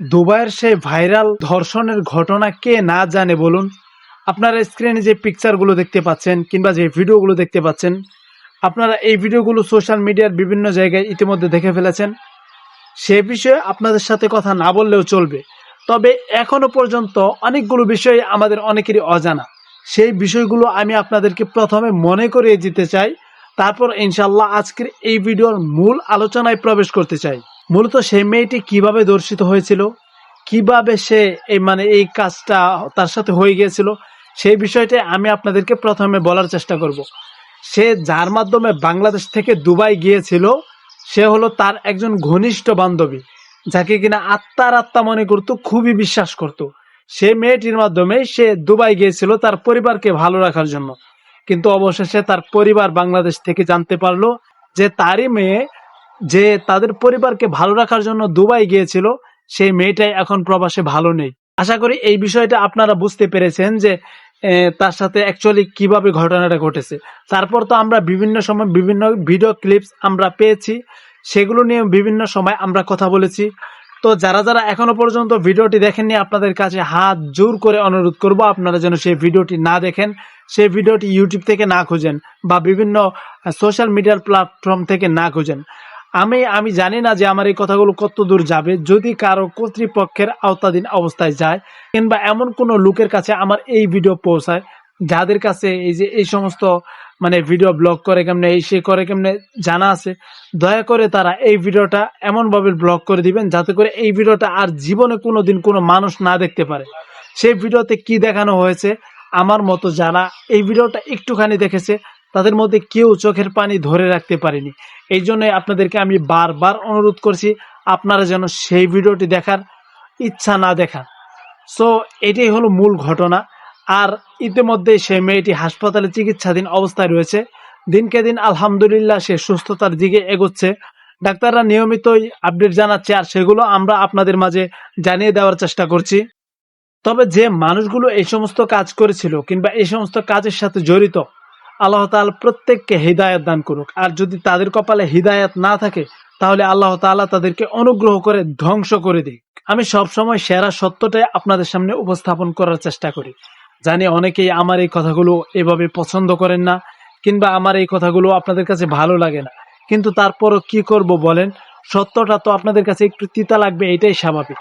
দুবাইয়ের সেই ভাইরাল ধর্ষণের ঘটনা কে না জানে বলুন? আপনারা স্ক্রিনে যে পিকচারগুলো দেখতে পাচ্ছেন কিংবা যে ভিডিওগুলো দেখতে পাচ্ছেন, আপনারা এই ভিডিওগুলো সোশ্যাল মিডিয়ার বিভিন্ন জায়গায় ইতিমধ্যে দেখে ফেলেছেন। সে বিষয়ে আপনাদের সাথে কথা না বললেও চলবে। তবে এখনও পর্যন্ত অনেকগুলো বিষয় আমাদের অনেকেরই অজানা। সেই বিষয়গুলো আমি আপনাদেরকে প্রথমে মনে করিয়ে দিতে চাই, তারপর ইনশাল্লাহ আজকের এই ভিডিওর মূল আলোচনায় প্রবেশ করতে চাই। মূলত সেই মেয়েটি কীভাবে দর্শিত হয়েছিল, কীভাবে সে এই মানে এই কাজটা তার সাথে হয়ে গিয়েছিল, সেই বিষয়টা আমি আপনাদেরকে প্রথমে বলার চেষ্টা করব। সে যার মাধ্যমে বাংলাদেশ থেকে দুবাই গিয়েছিল, সে হলো তার একজন ঘনিষ্ঠ বান্ধবী, যাকে কিনা আত্মার আত্মা মনে করতো, খুবই বিশ্বাস করত। সে মেয়েটির মাধ্যমে সে দুবাই গিয়েছিল তার পরিবারকে ভালো রাখার জন্য। কিন্তু অবশেষে তার পরিবার বাংলাদেশ থেকে জানতে পারল যে তারই মেয়ে যে তাদের পরিবারকে ভালো রাখার জন্য দুবাই গিয়েছিল, সেই মেয়েটাই এখন প্রবাসে ভালো নেই। আশা করি এই বিষয়টা আপনারা বুঝতে পেরেছেন যে তার সাথে অ্যাকচুয়ালি কীভাবে ঘটনাটা ঘটেছে। তারপর তো আমরা বিভিন্ন সময় বিভিন্ন ভিডিও ক্লিপস আমরা পেয়েছি, সেগুলো নিয়ে বিভিন্ন সময় আমরা কথা বলেছি। তো যারা যারা এখনও পর্যন্ত ভিডিওটি দেখেননি, আপনাদের কাছে হাত জোর করে অনুরোধ করব আপনারা যেন সেই ভিডিওটি না দেখেন, সেই ভিডিওটি ইউটিউব থেকে না খুঁজেন বা বিভিন্ন সোশ্যাল মিডিয়ার প্ল্যাটফর্ম থেকে না খুঁজেন। আমি আমি জানি না যে আমার এই কথাগুলো কত দূর যাবে। যদি কারও কর্তৃপক্ষের আওতাধীন অবস্থায় যায় কিংবা এমন কোনো লোকের কাছে আমার এই ভিডিও পৌঁছায়, যাদের কাছে এই যে এই সমস্ত মানে ভিডিও ব্লগ করে কেমনে, এই সে করে কেমনে জানা আছে, দয়া করে তারা এই ভিডিওটা এমনভাবে ব্লগ করে দিবেন যাতে করে এই ভিডিওটা আর জীবনে কোনো দিন কোনো মানুষ না দেখতে পারে। সেই ভিডিওতে কি দেখানো হয়েছে, আমার মতো যারা এই ভিডিওটা একটুখানি দেখেছে তাদের মধ্যে কেউ চোখের পানি ধরে রাখতে পারেনি। এই জন্য আপনাদেরকে আমি বারবার অনুরোধ করছি, আপনারা যেন সেই ভিডিওটি দেখার ইচ্ছা না দেখান। সো এটাই হলো মূল ঘটনা। আর ইতিমধ্যে সেই মেয়েটি হাসপাতালে চিকিৎসাধীন অবস্থায় রয়েছে। দিনকে দিন আলহামদুলিল্লাহ সে সুস্থতার দিকে এগোচ্ছে। ডাক্তাররা নিয়মিতই আপডেট জানাচ্ছে আর সেগুলো আমরা আপনাদের মাঝে জানিয়ে দেওয়ার চেষ্টা করছি। তবে যে মানুষগুলো এই সমস্ত কাজ করেছিল কিংবা এই সমস্ত কাজের সাথে জড়িত আল্লাহ তাআলা প্রত্যেককে হৃদায়ত দান করুক। আর যদি তাদের কপালে হৃদায়ত না থাকে, তাহলে আল্লাহ তাআলা তাদেরকে অনুগ্রহ করে ধ্বংস করে দিক। আমি সবসময় সেরা সত্যটাই আপনাদের সামনে উপস্থাপন করার চেষ্টা করি। জানি অনেকেই আমার এই কথাগুলো এভাবে পছন্দ করেন না, কিংবা আমার এই কথাগুলো আপনাদের কাছে ভালো লাগে না। কিন্তু তারপরও কি করব বলেন? সত্যটা তো আপনাদের কাছে একটু তিতা লাগবে, এটাই স্বাভাবিক।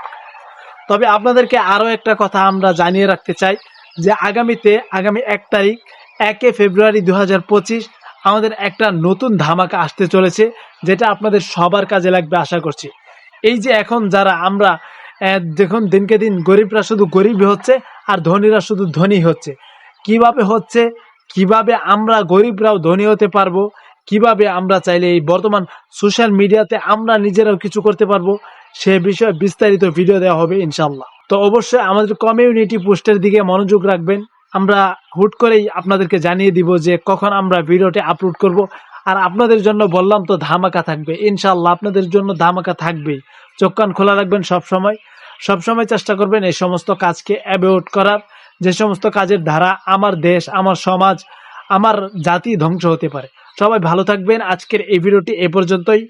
তবে আপনাদেরকে আরও একটা কথা আমরা জানিয়ে রাখতে চাই যে আগামীতে, আগামী এক তারিখ একে ফেব্রুয়ারি দু হাজার পঁচিশ আমাদের একটা নতুন ধামাকা আসতে চলেছে, যেটা আপনাদের সবার কাজে লাগবে আশা করছি। এই যে এখন যারা আমরা দেখুন দিনকে দিন গরিবরা শুধু গরিবই হচ্ছে আর ধনীরা শুধু ধনী হচ্ছে। কীভাবে হচ্ছে, কীভাবে আমরা গরিবরাও ধনী হতে পারব, কীভাবে আমরা চাইলে এই বর্তমান সোশ্যাল মিডিয়াতে আমরা নিজেরাও কিছু করতে পারব, সে বিষয়ে বিস্তারিত ভিডিও দেওয়া হবে ইনশাল্লাহ তো অবশ্যই আমাদের কমিউনিটি পোস্টের দিকে মনোযোগ রাখবেন। আমরা হুট করেই আপনাদেরকে জানিয়ে দিব যে কখন আমরা ভিডিওটি আপলোড করব। আর আপনাদের জন্য বললাম তো ধামাকা থাকবে। ইনশাল্লাহ আপনাদের জন্য ধামাকা থাকবেই। চোখ কান খোলা রাখবেন সব সময় সব সময় চেষ্টা করবেন এই সমস্ত কাজকে অ্যাভয়েড করার। যে সমস্ত কাজের ধারা আমার দেশ, আমার সমাজ, আমার জাতি ধ্বংস হতে পারে। সবাই ভালো থাকবেন। আজকের এই ভিডিওটি এ পর্যন্তই।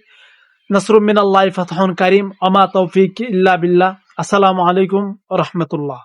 নসরুমিন আল্লাহ ফাতহন কারিম। অমা তৌফিক ইল্লা বিল্লাহ। আসসালামু আলাইকুম রহমতুল্লাহ।